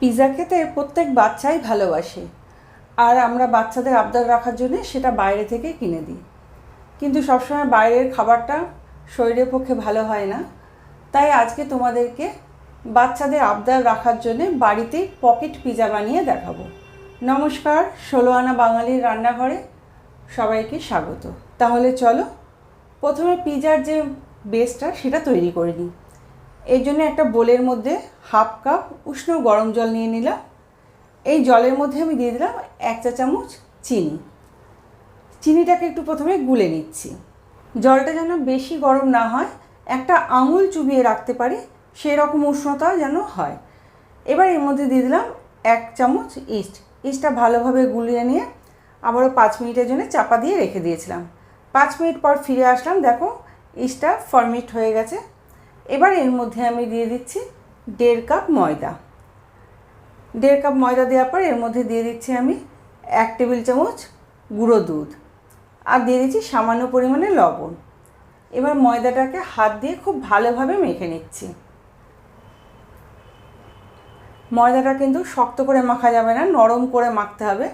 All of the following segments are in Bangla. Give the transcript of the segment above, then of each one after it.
পিৎজা খেতে প্রত্যেক বাচ্চাই ভালোবাসে। আর আমরা বাচ্চাদের আবদার রাখার জন্য সেটা বাইরে থেকে কিনে দিই। কিন্তু সবসময় বাইরের খাবারটা শরীরের পক্ষে ভালো হয় না। তাই আজকে তোমাদেরকে বাচ্চাদের আবদার রাখার জন্য বাড়িতেই পকেট পিৎজা বানিয়ে দেখাবো। নমস্কার ষোলো আনা বাঙালির রান্নাঘরে সবাইকে স্বাগত। তাহলে চলো, প্রথমে পিৎজার যে বেসটা সেটা তৈরি করে নিই। এই জন্য একটা বোলের মধ্যে হাফ কাপ উষ্ণ গরম জল নিয়ে নিলাম। এই জলের মধ্যে আমি দিয়ে দিলাম এক চা চামচ চিনি। চিনিটাকে একটু প্রথমে গুলে নিচ্ছি। জলটা যেন বেশি গরম না হয়, একটা আঙুল চুবিয়ে রাখতে পারি সেই রকম উষ্ণতা যেন হয়। এবার এর মধ্যে দিয়ে দিলাম এক চামচ ইস্ট। ইস্টটা ভালোভাবে গুলিয়ে নিয়ে আবারও পাঁচ মিনিটের জন্য চাপা দিয়ে রেখে দিয়েছিলাম। পাঁচ মিনিট পর ফিরে আসলাম, দেখো ইস্টটা ফরমিট হয়ে গেছে। এবার এর মধ্যে আমি দিয়ে দিচ্ছি দেড় কাপ ময়দা। দেড় কাপ ময়দা দেওয়ার পর এর মধ্যে দিয়ে দিচ্ছি আমি এক টেবিল চামচ গুঁড়ো দুধ আর দিয়ে দিচ্ছি সামান্য পরিমাণে লবণ। এবার ময়দাটাকে হাত দিয়ে খুব ভালোভাবে মেখে নিচ্ছি। ময়দাটা কিন্তু শক্ত করে মাখা যাবে না, নরম করে মাখতে হবে।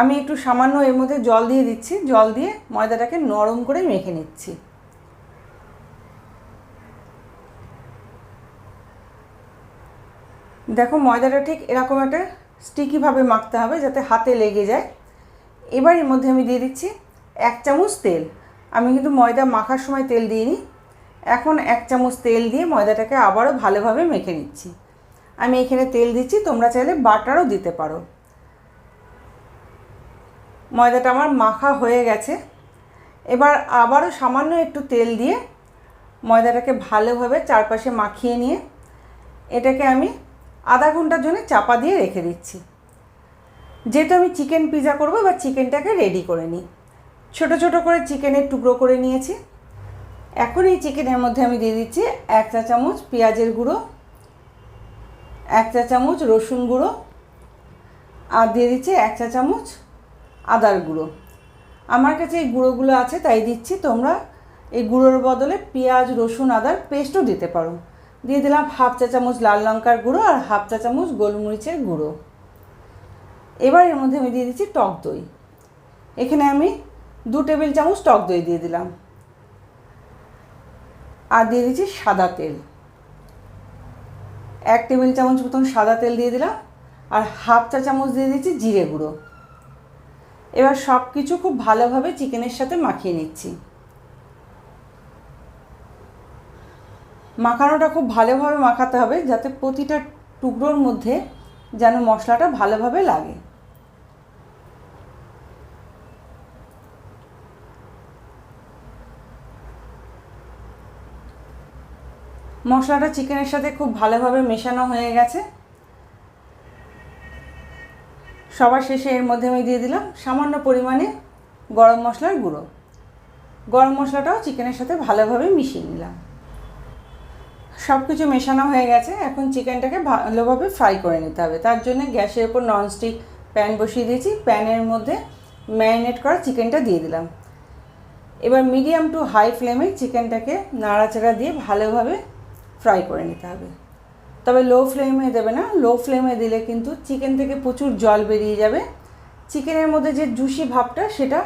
আমি একটু সামান্য এর মধ্যে জল দিয়ে দিচ্ছি। জল দিয়ে ময়দাটাকে নরম করে মেখে নিচ্ছি। দেখো ময়দাটা ঠিক এরকম একটা স্টিকিভাবে মাখতে হবে যাতে হাতে লেগে যায়। এবার এর মধ্যে আমি দিয়ে দিচ্ছি এক চামচ তেল। আমি কিন্তু ময়দা মাখার সময় তেল দিইনি। এখন এক চামচ তেল দিয়ে ময়দাটাকে আবারও ভালোভাবে মেখে নিচ্ছি। আমি এখানে তেল দিচ্ছি, তোমরা চাইলে বাটারও দিতে পারো। ময়দাটা আমার মাখা হয়ে গেছে। এবার আবারও সামান্য একটু তেল দিয়ে ময়দাটাকে ভালোভাবে চারপাশে মাখিয়ে নিয়ে এটাকে আমি আধা ঘণ্টার জন্য চাপা দিয়ে রেখে দিচ্ছি। যেহেতু আমি চিকেন পিজা করব বা চিকেনটাকে রেডি করে নিই। ছোট ছোট করে চিকেনের টুকরো করে নিয়েছি। এখন এই চিকেনের মধ্যে আমি দিয়ে দিচ্ছি এক চা চামচ পেঁয়াজের গুঁড়ো, এক চা চামচ রসুন গুঁড়ো, আর দিয়ে দিচ্ছি এক চা চামচ আদার গুঁড়ো। আমার কাছে এই গুঁড়োগুলো আছে, তাই দিচ্ছি। তোমরা এই গুঁড়োর বদলে পেঁয়াজ, রসুন, আদার পেস্টও দিতে পারো। দিয়ে দিলাম হাফ চা চামচ লাল লঙ্কার গুঁড়ো আর হাফ চা চামচ গোলমরিচের গুঁড়ো। এবার এর মধ্যে আমি দিয়ে দিচ্ছি টক দই। এখানে আমি দু টেবিল চামচ টক দই দিয়ে দিলাম। আর দিয়ে দিচ্ছি সাদা তেল। এক টেবিল চামচ মতন সাদা তেল দিয়ে দিলাম। আর হাফ চা চামচ দিয়ে দিচ্ছি জিরে গুঁড়ো। এবার সব কিছু খুব ভালোভাবে চিকেনের সাথে মাখিয়ে নিচ্ছি। মাখানোটা খুব ভালোভাবে মাখাতে হবে যাতে প্রতিটা টুকরোর মধ্যে যেন মশলাটা ভালোভাবে লাগে। মশলাটা চিকেনের সাথে খুব ভালোভাবে মেশানো হয়ে গেছে। সবার শেষে এর মধ্যে আমি দিয়ে দিলাম সামান্য পরিমাণে গরম মশলার গুঁড়ো। গরম মশলাটাও চিকেনের সাথে ভালোভাবে মিশিয়ে নিলাম। সব কিছু মেশানো হয়ে গেছে, এখন চিকেনটাকে ভালোভাবে ফ্রাই করে নিতে হবে। তার জন্য গ্যাসের উপর ননস্টিক প্যান বসিয়ে দিয়েছি। প্যানের মধ্যে ম্যারিনেট করা চিকেনটা দিয়ে দিলাম। এবার মিডিয়াম টু হাই ফ্লেমে চিকেনটাকে নাড়াচাড়া দিয়ে ভালোভাবে ফ্রাই করে নিতে হবে। তবে লো ফ্লেমে দেবে না লো ফ্লেমে দিলে কিন্তু চিকেন থেকে প্রচুর জল বেরিয়ে যাবে। চিকেনের মধ্যে যে জুসি ভাবটা, সেটা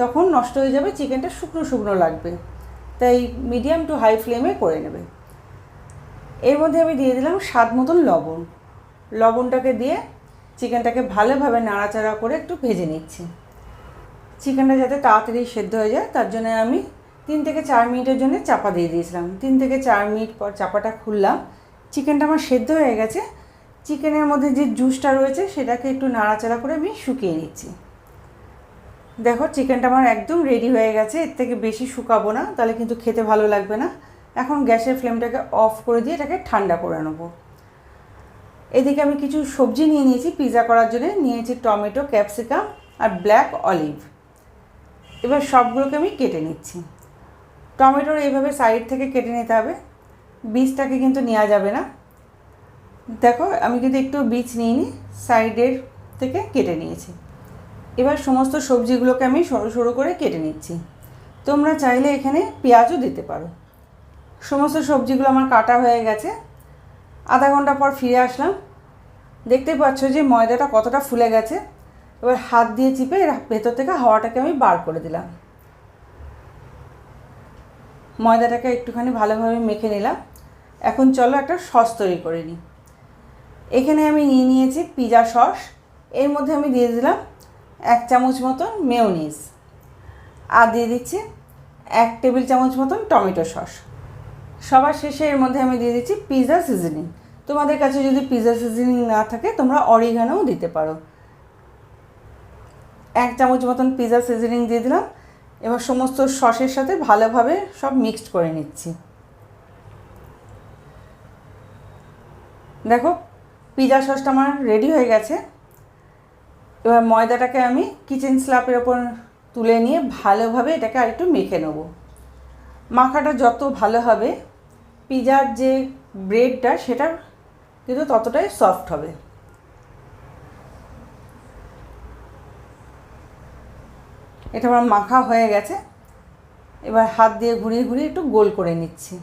তখন নষ্ট হয়ে যাবে চিকেনটা শুকনো শুকনো লাগবে। তাই মিডিয়াম টু হাই ফ্লেমে করে নেবে। এর মধ্যে আমি দিয়ে দিলাম স্বাদ মতন লবণ। লবণটাকে দিয়ে চিকেনটাকে ভালোভাবে নাড়াচাড়া করে একটু ভেজে নিচ্ছি। চিকেনটা যাতে তাড়াতাড়ি সেদ্ধ হয়ে যায়, তার জন্য আমি তিন থেকে চার মিনিটের জন্য চাপা দিয়ে দিয়েছিলাম। তিন থেকে চার মিনিট পর চাপাটা খুললাম। চিকেনটা আমার সেদ্ধ হয়ে গেছে। চিকেনের মধ্যে যে জুসটা রয়েছে, সেটাকে একটু নাড়াচাড়া করে আমি শুকিয়ে নিচ্ছি। দেখো, চিকেনটা আমার একদম রেডি হয়ে গেছে। এর থেকে বেশি শুকাবো না, তাহলে কিন্তু খেতে ভালো লাগবে না। এখন গ্যাসের ফ্লেমটাকে অফ করে দিয়ে এটাকে ঠান্ডা করে নেব। এদিকে আমি কিছু সবজি নিয়ে নিয়েছি পিৎজা করার জন্য। নিয়েছি টমেটো, ক্যাপসিকাম আর ব্ল্যাক অলিভ। এবার সবগুলোকে আমি কেটে নিচ্ছি। টমেটোর এইভাবে সাইড থেকে কেটে নিতে হবে। বীজটাকে কিন্তু নেওয়া যাবে না। দেখো, আমি কিন্তু একটু বীজ নিইনি, সাইডের থেকে কেটে নিয়েছি। এবার সমস্ত সবজিগুলোকে আমি সরু সরু করে কেটে নিচ্ছি। তোমরা চাইলে এখানে পেঁয়াজও দিতে পারো। সমস্ত সবজিগুলো আমার কাটা হয়ে গেছে। আধা ঘণ্টা পর ফিরে আসলাম। দেখতেই পাচ্ছ যে ময়দাটা কতটা ফুলে গেছে। এবার হাত দিয়ে চিপে এর ভেতর থেকে হাওয়াটাকে আমি বার করে দিলাম। ময়দাটাকে একটুখানি ভালোভাবে মেখে নিলাম। এখন চলো একটা সস তৈরি করে নিই। এখানে আমি নিয়ে নিয়েছি পিজা সস। এর মধ্যে আমি দিয়ে দিলাম এক চামচ মতন মেয়োনিজ। আর দিয়ে দিচ্ছি এক টেবিল চামচ মতন টমেটো সস। সবার শেষে এর মধ্যে আমি দিয়ে দিচ্ছি পিৎজা সিজনিং। তোমাদের কাছে যদি পিৎজা সিজনিং না থাকে, তোমরা অরিগানোও দিতে পারো। এক চামচ মতন পিৎজা সিজনিং দিয়ে দিলাম। এবার সমস্ত সসের সাথে ভালোভাবে সব মিক্সড করে নিচ্ছি। দেখো পিৎজা সসটা আমার রেডি হয়ে গেছে। এবার ময়দাটাকে আমি কিচেন স্ল্যাপের ওপর তুলে নিয়ে ভালোভাবে এটাকে আরেকটু মেখে নেব। মাখাটা যত ভালো হবে পিজার যে ব্রেডটা সেটা কিন্তু ততটাই সফট হবে। এটা আমার মাখা হয়ে গেছে। এবার হাত দিয়ে ঘুরিয়ে ঘুরিয়ে একটু গোল করে নিচ্ছি।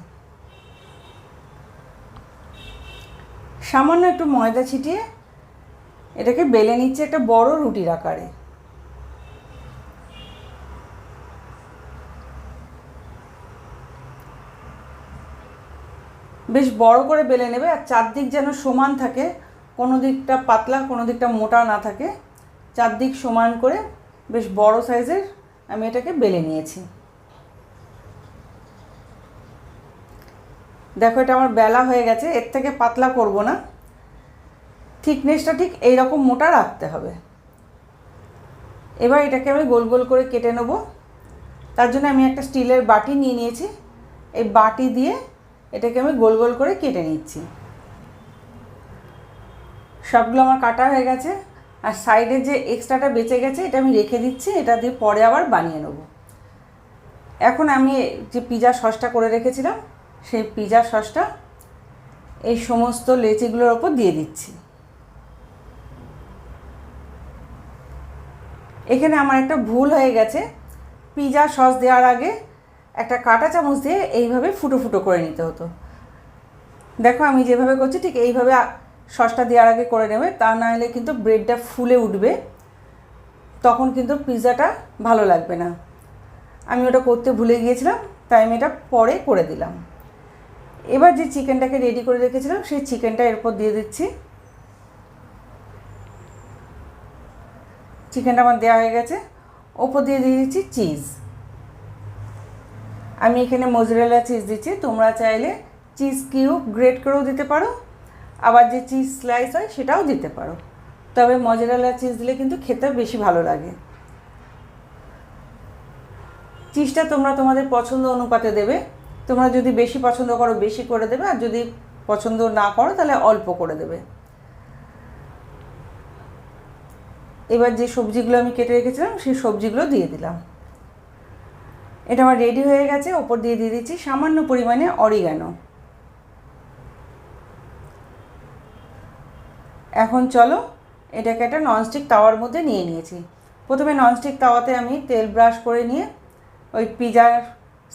সামান্য একটু ময়দা ছিটিয়ে এটাকে বেলে নিচ্ছে একটা বড় রুটির আকারে। বেশ বড় করে বেলে নেবে আর চারদিক যেন সমান থাকে, কোনো দিকটা পাতলা, কোনো দিকটা মোটা না থাকে, চারদিক সমান করে বেশ বড় সাইজের আমি এটাকে বেলে নিয়েছি। দেখো, এটা আমার বেলা হয়ে গেছে, এর থেকে পাতলা করব না। থিকনেসটা ঠিক এইরকম মোটা রাখতে হবে। এবার এটাকে আমি গোল গোল করে কেটে নেব। তার জন্য আমি একটা স্টিলের বাটি নিয়ে নিয়েছি। এই বাটি দিয়ে এটাকে আমি গোল গোল করে কেটে নিচ্ছি। সবগুলো আমার কাটা হয়ে গেছে। আর সাইডে যে এক্সট্রাটা বেঁচে গেছে, এটা আমি রেখে দিচ্ছি, এটা দিয়ে পরে আবার বানিয়ে নেব। এখন আমি যে পিজা সসটা করে রেখেছিলাম, সেই পিজা সসটা এই সমস্ত লেচিগুলোর ওপর দিয়ে দিচ্ছি। এখানে আমার একটা ভুল হয়ে গেছে। পিজা সস দেওয়ার আগে একটা কাঁটা চামচ দিয়ে এইভাবে ফুটো ফুটো করে নিতে হতো। দেখো আমি যেভাবে করছি, ঠিক এইভাবে সসটা দেওয়ার আগে করে নেবে, তা না হলে কিন্তু ব্রেডটা ফুলে উঠবে, তখন কিন্তু পিৎজাটা ভালো লাগবে না। আমি ওটা করতে ভুলে গিয়েছিলাম, তাই আমি এটা পরে করে দিলাম। এবার যে চিকেনটাকে রেডি করে রেখেছিলাম, সেই চিকেনটা এরপর দিয়ে দিচ্ছি। চিকেনটা আমার দেওয়া হয়ে গেছে, ওপর দিয়ে দিয়ে দিচ্ছি চিজ আমি এখানে মজরেলা চিজ দিচ্ছি, তোমরা চাইলে চিজ কিউব গ্রেট করেও দিতে পারো। আবার যে চিজ স্লাইস হয় সেটাও দিতে পারো। তবে মজরেলা চিজ দিলে কিন্তু খেতে বেশি ভালো লাগে। চিজটা তোমরা তোমাদের পছন্দ অনুপাতে দেবে। তোমরা যদি বেশি পছন্দ করো, বেশি করে দেবে। আর যদি পছন্দ না করো, তাহলে অল্প করে দেবে। এবার যে সবজিগুলো আমি কেটে রেখেছিলাম, সেই সবজিগুলো দিয়ে দিলাম। এটা আমার রেডি হয়ে গেছে। ওপর দিয়ে দিয়ে দিচ্ছি সামান্য পরিমাণে অরিগানো এখন চলো, এটাকে একটা ননস্টিক তাওয়ার মধ্যে নিয়ে নিয়েছি। প্রথমে ননস্টিক তাওয়াতে আমি তেল ব্রাশ করে নিয়ে, ওই পিজার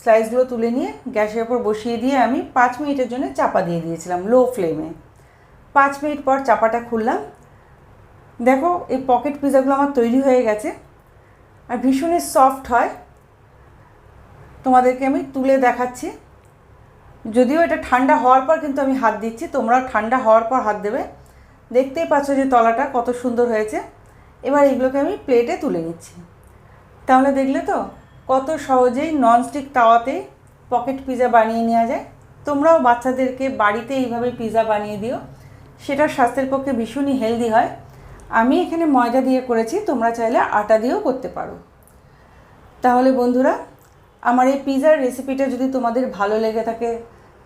স্লাইসগুলো তুলে নিয়ে, গ্যাসের ওপর বসিয়ে দিয়ে আমি পাঁচ মিনিটের জন্য চাপা দিয়ে দিয়েছিলাম লো ফ্লেমে পাঁচ মিনিট পর চাপাটা খুললাম। দেখো, এই পকেট পিজাগুলো আমার তৈরি হয়ে গেছে। আর ভীষণই সফট হয়। তোমাদেরকে আমি তুলে দেখাচ্ছি। যদিও এটা ঠান্ডা হওয়ার পর কিন্তু আমি হাত দিচ্ছি, তোমরাও ঠান্ডা হওয়ার পর হাত দেবে। দেখতেই পাচ্ছ যে তলাটা কত সুন্দর হয়েছে। এবার এগুলোকে আমি প্লেটে তুলে নিচ্ছি। তাহলে দেখলে তো, কত সহজেই ননস্টিক তাওয়াতে পকেট পিজা বানিয়ে নেওয়া যায়। তোমরাও বাচ্চাদেরকে বাড়িতে এইভাবে পিজা বানিয়ে দিও। সেটা স্বাস্থ্যের পক্ষে ভীষণই হেলদি হয়। আমি এখানে ময়দা দিয়ে করেছি, তোমরা চাইলে আটা দিয়েও করতে পারো। তাহলে বন্ধুরা, আমার এই পিজার রেসিপিটা যদি তোমাদের ভালো লেগে থাকে,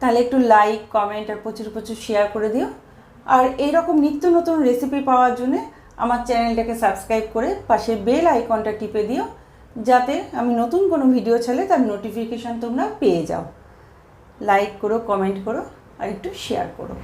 তাহলে একটু লাইক কমেন্ট আর প্রচুর প্রচুর শেয়ার করে দিও। আর এইরকম নিত্য নতুন রেসিপি পাওয়ার জন্যে আমার চ্যানেলটাকে সাবস্ক্রাইব করে পাশে বেল আইকনটা টিপে দিও, যাতে আমি নতুন কোনো ভিডিও ছাড়লে তার নোটিফিকেশান তোমরা পেয়ে যাও। লাইক করো কমেন্ট করো, আর একটু শেয়ার করো।